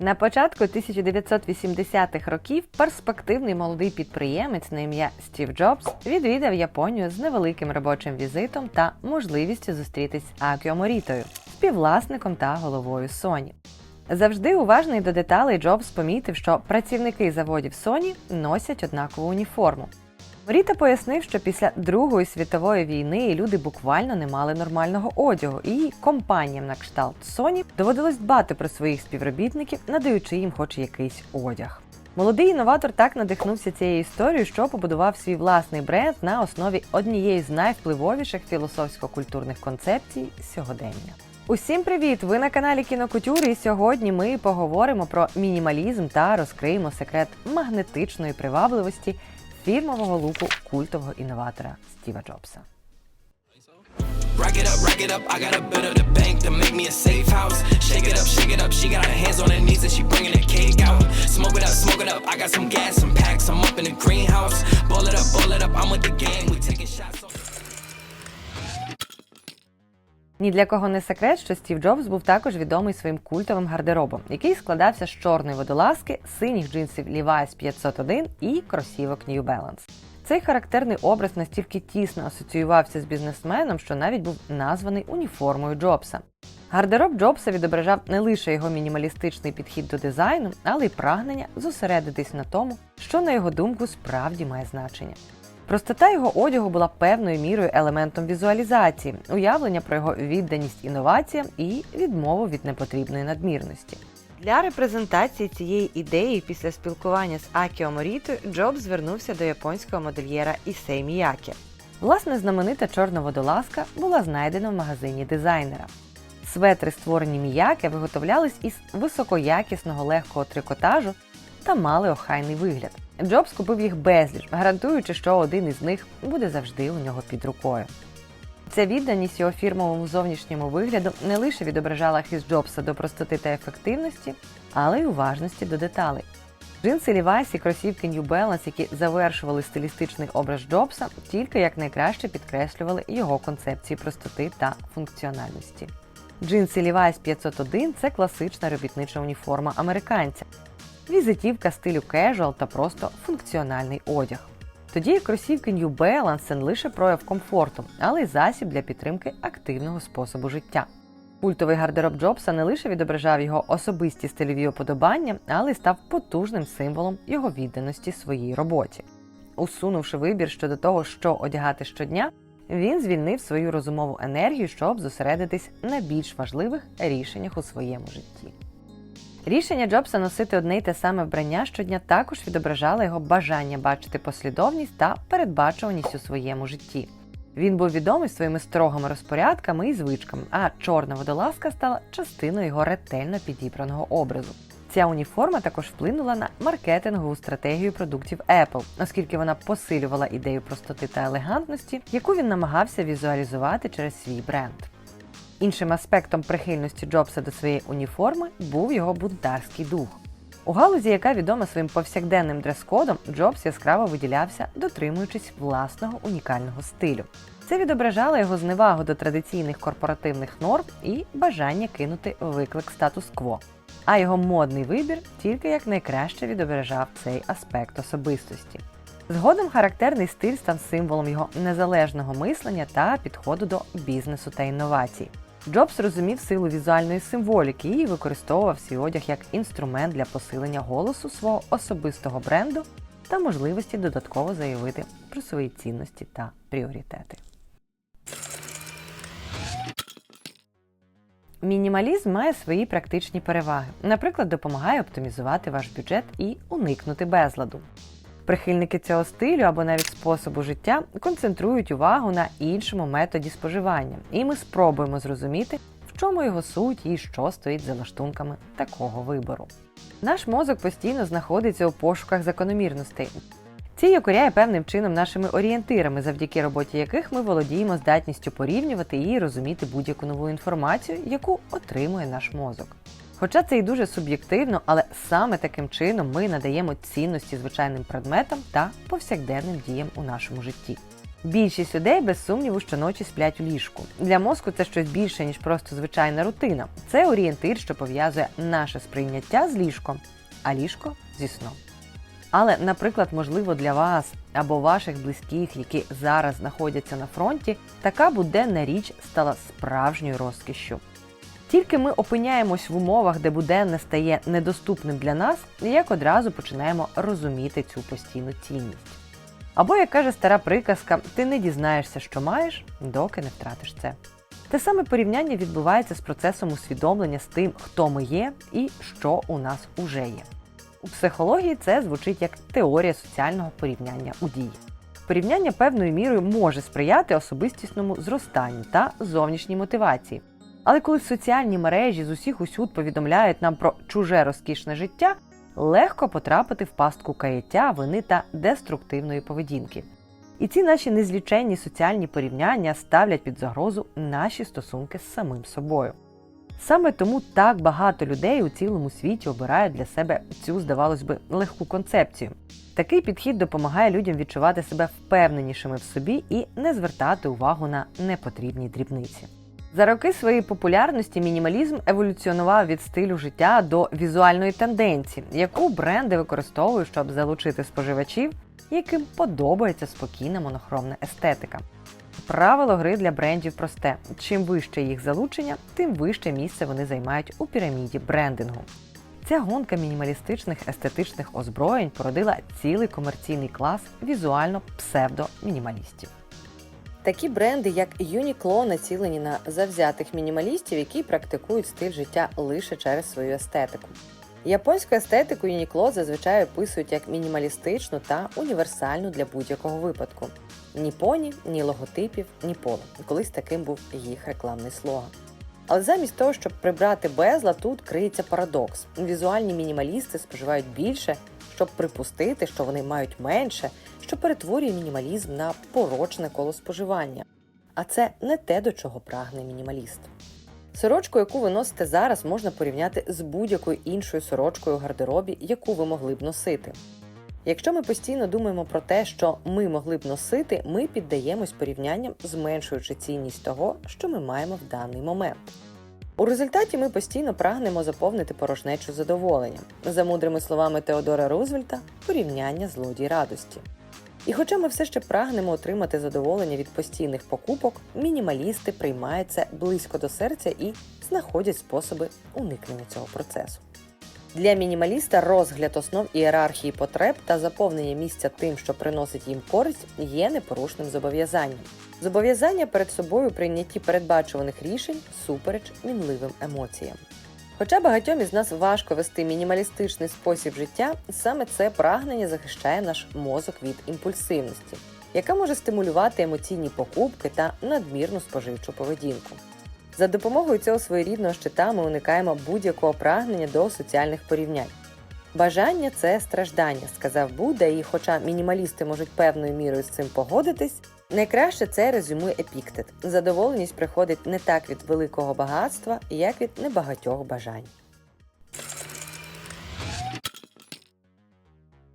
На початку 1980-х років перспективний молодий підприємець на ім'я Стів Джобс відвідав Японію з невеликим робочим візитом та можливістю зустрітись з Акіо Морітою, співвласником та головою Sony. Завжди уважний до деталей Джобс помітив, що працівники заводів Sony носять однакову уніформу. Моріта пояснив, що після Другої світової війни люди буквально не мали нормального одягу, і компаніям на кшталт Sony доводилось дбати про своїх співробітників, надаючи їм хоч якийсь одяг. Молодий інноватор так надихнувся цією історією, що побудував свій власний бренд на основі однієї з найвпливовіших філософсько-культурних концепцій сьогодення. Усім привіт! Ви на каналі Кінокутюри, і сьогодні ми поговоримо про мінімалізм та розкриємо секрет магнетичної привабливості фірмового луку культового інноватора Стіва Джобса. Rack it up, rack it up. I got a bit of the bank to make me a safe house. Shake it up, shake it up. She got her hands on her knees and she bringing the cake out. Smoke it up, smoke it up. I got some gas, some packs. I'm up in the greenhouse. Ball it up, ball it up. I'm with the gang. We taking shots. Ні для кого не секрет, що Стів Джобс був також відомий своїм культовим гардеробом, який складався з чорної водолазки, синіх джинсів Levi's 501 і кросівок New Balance. Цей характерний образ настільки тісно асоціювався з бізнесменом, що навіть був названий уніформою Джобса. Гардероб Джобса відображав не лише його мінімалістичний підхід до дизайну, але й прагнення зосередитись на тому, що на його думку справді має значення. Простота його одягу була певною мірою елементом візуалізації, уявлення про його відданість інноваціям і відмову від непотрібної надмірності. Для репрезентації цієї ідеї після спілкування з Акіо Морітою Джобс звернувся до японського модельєра Ісей Міякі. Власне, знаменита чорна водолазка була знайдена в магазині дизайнера. Светри, створені Міяке, виготовлялись із високоякісного легкого трикотажу та мали охайний вигляд. Джобс купив їх безліч, гарантуючи, що один із них буде завжди у нього під рукою. Ця відданість його фірмовому зовнішньому вигляду не лише відображала хист Джобса до простоти та ефективності, але й уважності до деталей. Джинси Levi's і кросівки New Balance, які завершували стилістичний образ Джобса, тільки якнайкраще підкреслювали його концепції простоти та функціональності. Джинси Levi's 501 – це класична робітнича уніформа американця, візитівка стилю casual та просто функціональний одяг. Тоді кросівки New Balance – не лише прояв комфорту, але й засіб для підтримки активного способу життя. Культовий гардероб Джобса не лише відображав його особисті стильові уподобання, але й став потужним символом його відданості своїй роботі. Усунувши вибір щодо того, що одягати щодня, він звільнив свою розумову енергію, щоб зосередитись на більш важливих рішеннях у своєму житті. Рішення Джобса носити одне й те саме вбрання щодня також відображало його бажання бачити послідовність та передбачуваність у своєму житті. Він був відомий своїми строгими розпорядками і звичками, а чорна водолазка стала частиною його ретельно підібраного образу. Ця уніформа також вплинула на маркетингову стратегію продуктів Apple, оскільки вона посилювала ідею простоти та елегантності, яку він намагався візуалізувати через свій бренд. Іншим аспектом прихильності Джобса до своєї уніформи був його бунтарський дух. У галузі, яка відома своїм повсякденним дрес-кодом, Джобс яскраво виділявся, дотримуючись власного унікального стилю. Це відображало його зневагу до традиційних корпоративних норм і бажання кинути виклик статус-кво. А його модний вибір тільки як найкраще відображав цей аспект особистості. Згодом характерний стиль став символом його незалежного мислення та підходу до бізнесу та інновацій. Джобс розумів силу візуальної символіки і використовував свій одяг як інструмент для посилення голосу свого особистого бренду та можливості додатково заявити про свої цінності та пріоритети. Мінімалізм має свої практичні переваги. Наприклад, допомагає оптимізувати ваш бюджет і уникнути безладу. Прихильники цього стилю або навіть способу життя концентрують увагу на іншому методі споживання, і ми спробуємо зрозуміти, в чому його суть і що стоїть за лаштунками такого вибору. Наш мозок постійно знаходиться у пошуках закономірностей. Ці окоряє певним чином нашими орієнтирами, завдяки роботі яких ми володіємо здатністю порівнювати і розуміти будь-яку нову інформацію, яку отримує наш мозок. Хоча це і дуже суб'єктивно, але саме таким чином ми надаємо цінності звичайним предметам та повсякденним діям у нашому житті. Більшість людей без сумніву щоночі сплять у ліжку. Для мозку це щось більше, ніж просто звичайна рутина. Це орієнтир, що пов'язує наше сприйняття з ліжком, а ліжко зі сном. Але, наприклад, можливо, для вас або ваших близьких, які зараз знаходяться на фронті, така буденна річ стала справжньою розкішшю. Тільки ми опиняємось в умовах, де буденне стає недоступним для нас, як одразу починаємо розуміти цю постійну цінність. Або, як каже стара приказка, ти не дізнаєшся, що маєш, доки не втратиш це. Те саме порівняння відбувається з процесом усвідомлення з тим, хто ми є і що у нас уже є. У психології це звучить як теорія соціального порівняння у дії. Порівняння певною мірою може сприяти особистісному зростанню та зовнішній мотивації. Але коли соціальні мережі з усіх усюд повідомляють нам про чуже розкішне життя, легко потрапити в пастку каяття, вини та деструктивної поведінки. І ці наші незліченні соціальні порівняння ставлять під загрозу наші стосунки з самим собою. Саме тому так багато людей у цілому світі обирають для себе цю, здавалось би, легку концепцію. Такий підхід допомагає людям відчувати себе впевненішими в собі і не звертати увагу на непотрібні дрібниці. За роки своєї популярності мінімалізм еволюціонував від стилю життя до візуальної тенденції, яку бренди використовують, щоб залучити споживачів, яким подобається спокійна монохромна естетика. Правило гри для брендів просте: чим вище їх залучення, тим вище місце вони займають у піраміді брендингу. Ця гонка мінімалістичних естетичних озброєнь породила цілий комерційний клас візуально псевдо-мінімалістів. Такі бренди, як Uniqlo, націлені на завзятих мінімалістів, які практикують стиль життя лише через свою естетику. Японську естетику Uniqlo зазвичай описують як мінімалістичну та універсальну для будь-якого випадку. Ні поні, ні логотипів, ні поло. Колись таким був їх рекламний слоган. Але замість того, щоб прибрати безла, тут криється парадокс. Візуальні мінімалісти споживають більше, щоб припустити, що вони мають менше, що перетворює мінімалізм на порочне коло споживання. А це не те, до чого прагне мінімаліст. Сорочку, яку ви носите зараз, можна порівняти з будь-якою іншою сорочкою у гардеробі, яку ви могли б носити. Якщо ми постійно думаємо про те, що ми могли б носити, ми піддаємось порівнянням, зменшуючи цінність того, що ми маємо в даний момент. У результаті ми постійно прагнемо заповнити порожнечу задоволення. За мудрими словами Теодора Рузвельта, порівняння злодій радості. І хоча ми все ще прагнемо отримати задоволення від постійних покупок, мінімалісти приймають це близько до серця і знаходять способи уникнення цього процесу. Для мінімаліста розгляд основ ієрархії потреб та заповнення місця тим, що приносить їм користь, є непорушним зобов'язанням. Зобов'язання перед собою прийнятті передбачуваних рішень супереч мінливим емоціям. Хоча багатьом із нас важко вести мінімалістичний спосіб життя, саме це прагнення захищає наш мозок від імпульсивності, яка може стимулювати емоційні покупки та надмірну споживчу поведінку. За допомогою цього своєрідного щита ми уникаємо будь-якого прагнення до соціальних порівнянь. Бажання це страждання, сказав Будда, і хоча мінімалісти можуть певною мірою з цим погодитись, найкраще це резюмує епіктет. Задоволеність приходить не так від великого багатства, як від небагатьох бажань.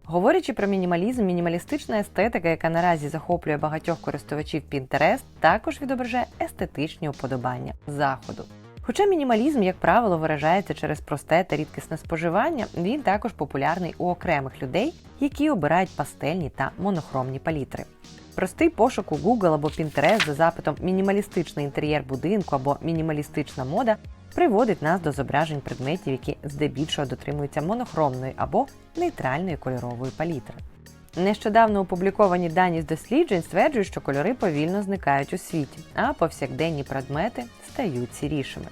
Говорячи про мінімалізм, мінімалістична естетика, яка наразі захоплює багатьох користувачів Pinterest, також відображає естетичні уподобання заходу. Хоча мінімалізм, як правило, виражається через просте та рідкісне споживання, він також популярний у окремих людей, які обирають пастельні та монохромні палітри. Простий пошук у Google або Pinterest за запитом мінімалістичний інтер'єр будинку або мінімалістична мода приводить нас до зображень предметів, які здебільшого дотримуються монохромної або нейтральної кольорової палітри. Нещодавно опубліковані дані з досліджень стверджують, що кольори повільно зникають у світі, а повсякденні предмети стають сірішими.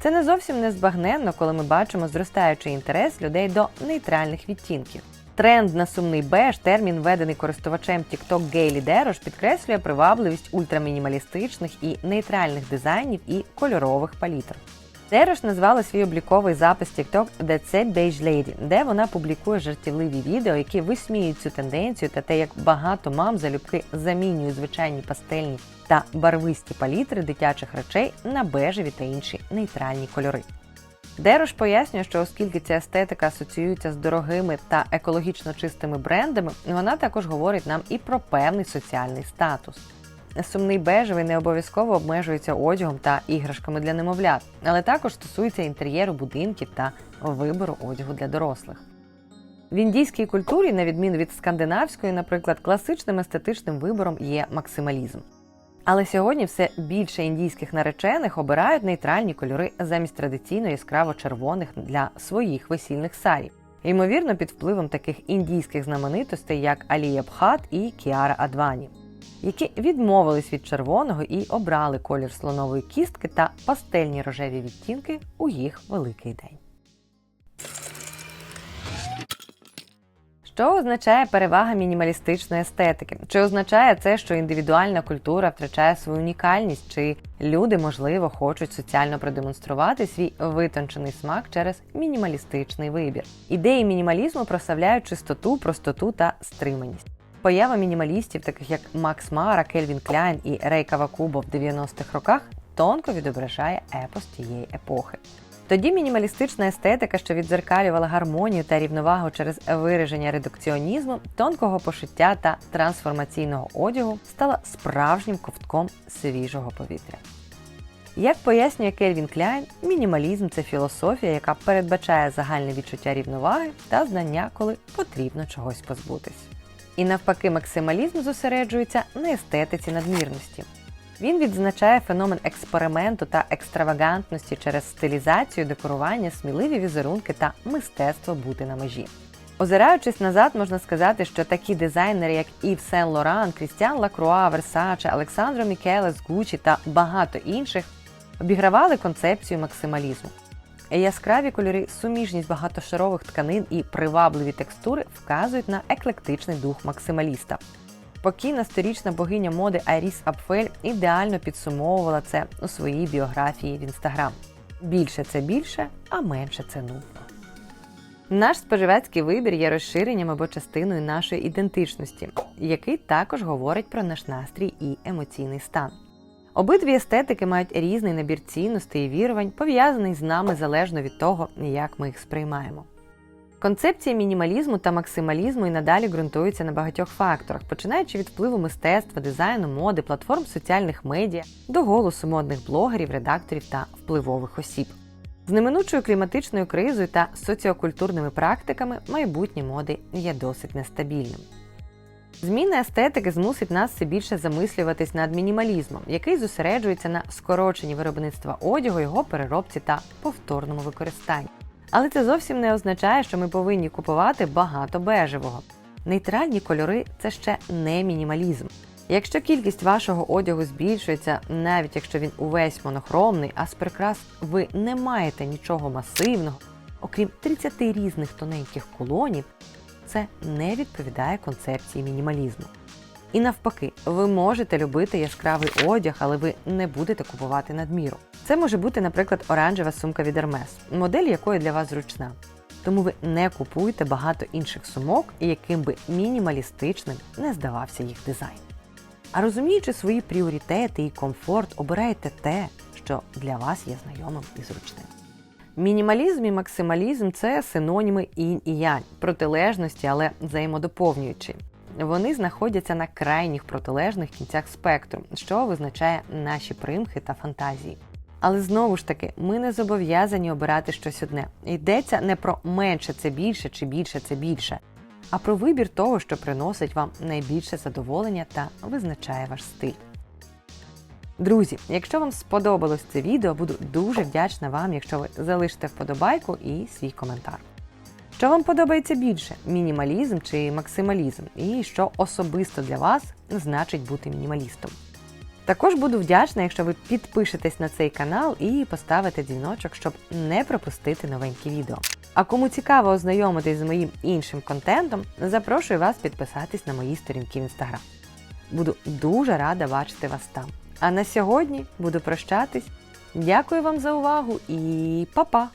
Це не зовсім незбагненно, коли ми бачимо зростаючий інтерес людей до нейтральних відтінків. Тренд на сумний беж, термін введений користувачем TikTok Гейлі Дерош, підкреслює привабливість ультрамінімалістичних і нейтральних дизайнів і кольорових палітр. Дерош назвала свій обліковий запис TikTok It Beige Lady, де вона публікує жартівливі відео, які висміюють цю тенденцію та те, як багато мам залюбки замінюють звичайні пастельні та барвисті палітри дитячих речей на бежеві та інші нейтральні кольори. Дерош пояснює, що оскільки ця естетика асоціюється з дорогими та екологічно чистими брендами, вона також говорить нам і про певний соціальний статус. Сумний бежевий не обов'язково обмежується одягом та іграшками для немовлят, але також стосується інтер'єру будинків та вибору одягу для дорослих. В індійській культурі, на відміну від скандинавської, наприклад, класичним естетичним вибором є максималізм. Але сьогодні все більше індійських наречених обирають нейтральні кольори замість традиційно яскраво червоних для своїх весільних сарій. Ймовірно, під впливом таких індійських знаменитостей, як Алія Бхат і Кіара Адвані, які відмовились від червоного і обрали колір слонової кістки та пастельні рожеві відтінки у їх великий день. Що означає перевага мінімалістичної естетики? Чи означає це, що індивідуальна культура втрачає свою унікальність, чи люди, можливо, хочуть соціально продемонструвати свій витончений смак через мінімалістичний вибір? Ідеї мінімалізму прославляють чистоту, простоту та стриманість. Поява мінімалістів, таких як Макс Мара, Кельвін Кляйн і Рей Кавакубо в 90-х роках, тонко відображає епос тієї епохи. Тоді мінімалістична естетика, що віддзеркалювала гармонію та рівновагу через вираження редукціонізму, тонкого пошиття та трансформаційного одягу, стала справжнім ковтком свіжого повітря. Як пояснює Кельвін Кляйн, мінімалізм це філософія, яка передбачає загальне відчуття рівноваги та знання, коли потрібно чогось позбутись. І навпаки, максималізм зосереджується на естетиці надмірності. Він відзначає феномен експерименту та екстравагантності через стилізацію, декорування, сміливі візерунки та мистецтво бути на межі. Озираючись назад, можна сказати, що такі дизайнери, як Ів Сен Лоран, Крістіан Лакруа, Версаче, Олександро Мікелес, Гучі та багато інших обігравали концепцію максималізму. Яскраві кольори, суміжність багатошарових тканин і привабливі текстури вказують на еклектичний дух максималіста. Покійна сторічна богиня моди Айріс Апфель ідеально підсумовувала це у своїй біографії в інстаграм. Більше це більше, а менше це нудно. Наш споживацький вибір є розширенням або частиною нашої ідентичності, який також говорить про наш настрій і емоційний стан. Обидві естетики мають різний набір цінностей і вірувань, пов'язаний з нами залежно від того, як ми їх сприймаємо. Концепція мінімалізму та максималізму і надалі ґрунтуються на багатьох факторах, починаючи від впливу мистецтва, дизайну, моди, платформ соціальних медіа до голосу модних блогерів, редакторів та впливових осіб. З неминучою кліматичною кризою та соціокультурними практиками майбутнє моди є досить нестабільним. Зміна естетики змусить нас все більше замислюватись над мінімалізмом, який зосереджується на скороченні виробництва одягу, його переробці та повторному використанні. Але це зовсім не означає, що ми повинні купувати багато бежевого. Нейтральні кольори це ще не мінімалізм. Якщо кількість вашого одягу збільшується, навіть якщо він увесь монохромний, а з прикрас ви не маєте нічого масивного, окрім 30 різних тоненьких колонів, це не відповідає концепції мінімалізму. І навпаки, ви можете любити яскравий одяг, але ви не будете купувати надміру. Це може бути, наприклад, оранжева сумка від Hermes, модель якої для вас зручна. Тому ви не купуєте багато інших сумок, яким би мінімалістичним не здавався їх дизайн. А розуміючи свої пріоритети і комфорт, обирайте те, що для вас є знайомим і зручним. Мінімалізм і максималізм це синоніми інь і янь, протилежності, але взаємодоповнюючі. Вони знаходяться на крайніх протилежних кінцях спектру, що визначає наші примхи та фантазії. Але знову ж таки, ми не зобов'язані обирати щось одне. Йдеться не про менше це більше чи більше це більше, а про вибір того, що приносить вам найбільше задоволення та визначає ваш стиль. Друзі, якщо вам сподобалось це відео, буду дуже вдячна вам, якщо ви залишите вподобайку і свій коментар. Що вам подобається більше мінімалізм чи максималізм? І що особисто для вас значить бути мінімалістом? Також буду вдячна, якщо ви підпишетесь на цей канал і поставите дзвіночок, щоб не пропустити новенькі відео. А кому цікаво ознайомитись з моїм іншим контентом, запрошую вас підписатись на мої сторінки в інстаграм. Буду дуже рада бачити вас там. А на сьогодні буду прощатись. Дякую вам за увагу і па-па!